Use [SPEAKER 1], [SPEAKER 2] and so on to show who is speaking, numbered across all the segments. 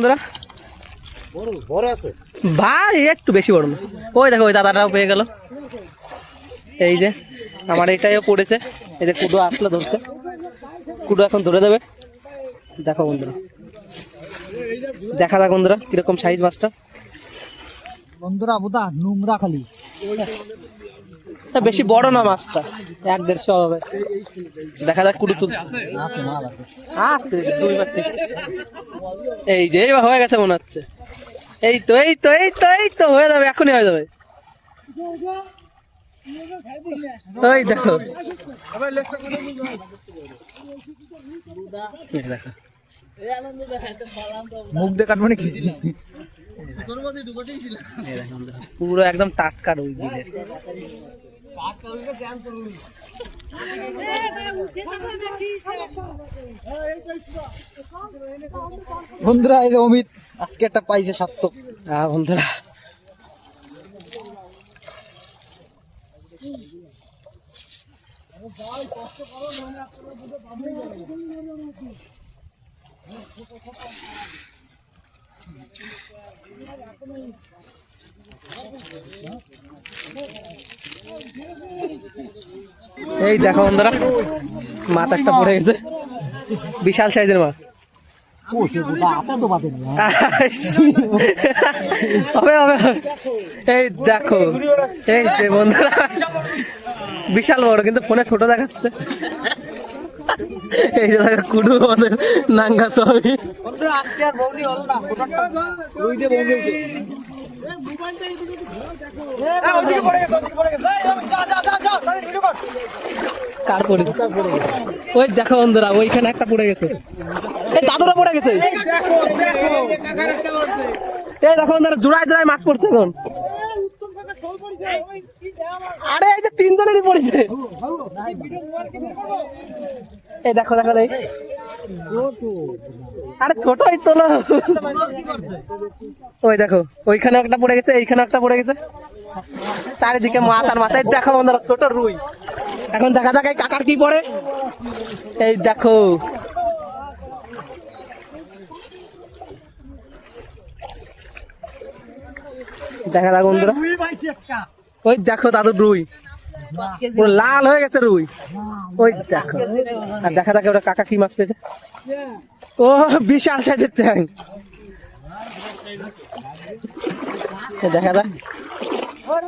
[SPEAKER 1] বন্ধুরা? ভাই একটু বেশি বড় না। ওই দেখো, ওই দাদাটাও পেয়ে গেল। এই যে, আমার এটাইও পড়েছে। এই যে কুডো আসলো ধরতে। কুডো এখন ধরে দেবে। দেখো বন্ধুরা। দেখা যাক বন্ধুরা, কীরকম সাইজ মাছটা।
[SPEAKER 2] বন্ধুরা বোধা নোংরা খালি।
[SPEAKER 1] তা বেশি বড় না মাছটা। এক দেড়শো হবে। দেখা যাক কুডু তুল। এই যে এইবার হয়ে গেছে মনে হচ্ছে। এই তো এই তো এই তো এই তো হয়ে যাবে এখনই হয়ে যাবে। ওই দেখো। দেখো।
[SPEAKER 2] মুখ দিয়ে কাটবো নাকি?
[SPEAKER 1] পুরো একদম টাটকা রুই বিলের।
[SPEAKER 2] বন্ধুরা এই যে অমিত আজকে একটা পাইছে সার্থক
[SPEAKER 1] হ্যাঁ বন্ধুরা। এই দেখো বন্ধুরা, মাছ একটা পড়ে গেছে। বিশাল সাইজের মাছ। হবে। এই দেখো, এই যে বন্ধুরা, বিশাল বড়, কিন্তু ফোনে ছোট দেখাচ্ছে। এই যে কুডু আমাদের নাঙ্গা ছবি
[SPEAKER 2] বন্ধুরা কর
[SPEAKER 1] পড়ে ওই দেখো বন্ধুরা, ওইখানে একটা পড়ে গেছে। এই দাদুরা পড়ে গেছে। এই দেখো বন্ধুরা, জোড়ায় জোড়ায় মাছ পড়ছে এখন। আরে, এই যে তিনজনেরই পড়েছে। এই দেখো দেখো এই আরে ছোট এই তোলো ওই দেখো ওইখানে একটা পড়ে গেছে এইখানে একটা পড়ে গেছে। চারিদিকে মাছ আর মাছ। এই দেখো বন্ধুরা, ছোট রুই। এখন দেখা যাক এই কাকার কি পড়ে। এই দেখো। দেখা যাক বন্ধুরা। ওই দেখো দাদু রুই। লাল হয়ে গেছে রুই। ওই দেখো। আর দেখা যাক ওটা কাকা কি মাছ পেয়েছে। ও, বিশাল সাইজের চ্যাং। দেখা যাক।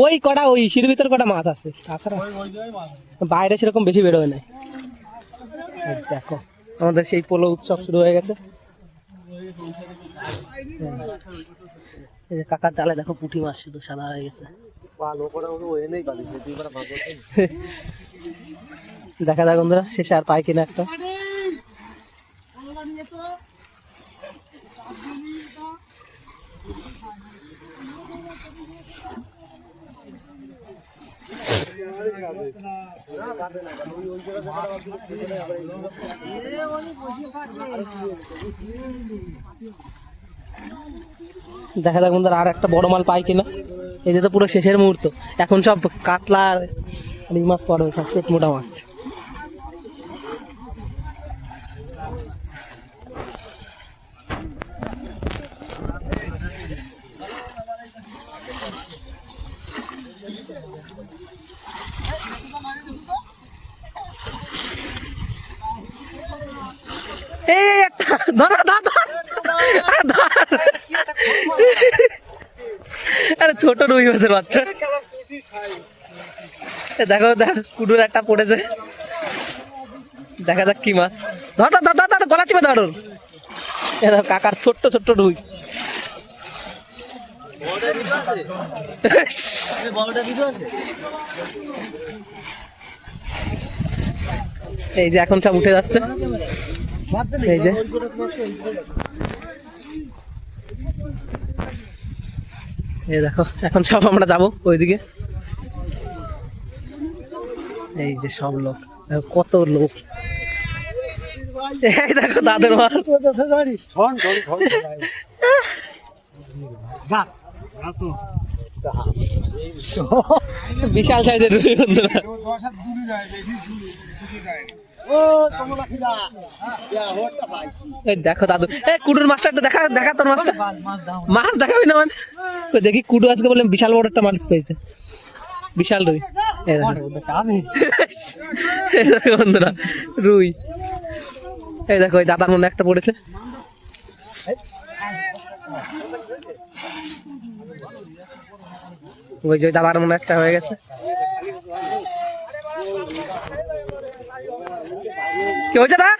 [SPEAKER 1] ওই কটা, ওই সিঁড়ির ভিতর কটা মাছ আছে। তাছাড়া বাইরে সেরকম বেশি বেরোয় নাই। দেখো, আমাদের সেই পোলো উৎসব শুরু হয়ে গেছে। কাকার জালে দেখো পুঁটি মাছ শুধু সাদা হয়ে গেছে। দেখা যাক বন্ধুরা, শেষে আর পাই কিনা একটা। দেখা যাক বন্ধুরা, আর একটা বড় মাল পাই কিনা। এই যে তো পুরো শেষের মুহূর্ত। এখন সব কাতলা আর মাছ পড়বে, সব মোটা মাছ। এই একটা আরে ছোট রুই মাছের বাচ্চা। দেখো, দেখ, কুডুর একটা পড়েছে। দেখা যাক কি মাছ। ধর ধর ধর ধর গলা চিপে ধর কাকার ছোট্ট ছোট্ট রুই। এই যে, এখন সব উঠে যাচ্ছে। এই যে। এই দেখো এখন সব আমরা যাব ওইদিকে। এই যে সব লোক কত লোক। এই দেখো দাদের মাছ বিশাল সাইজের বন্ধুরা। দেখো দাদু। এই কুডুর মাছটা একটু দেখা দেখা তোর মাছটা। মাছ দেখাবি না মানে? ওই দেখি কুডু আজকে বললাম বিশাল বড় একটা মাছ পেয়েছে। বিশাল রুই। বন্ধুরা রুই। এই দেখো ওই দাদার মনে একটা পড়েছে। ওই যে দাদার মনে একটা হয়ে গেছে। কি হয়েছে দা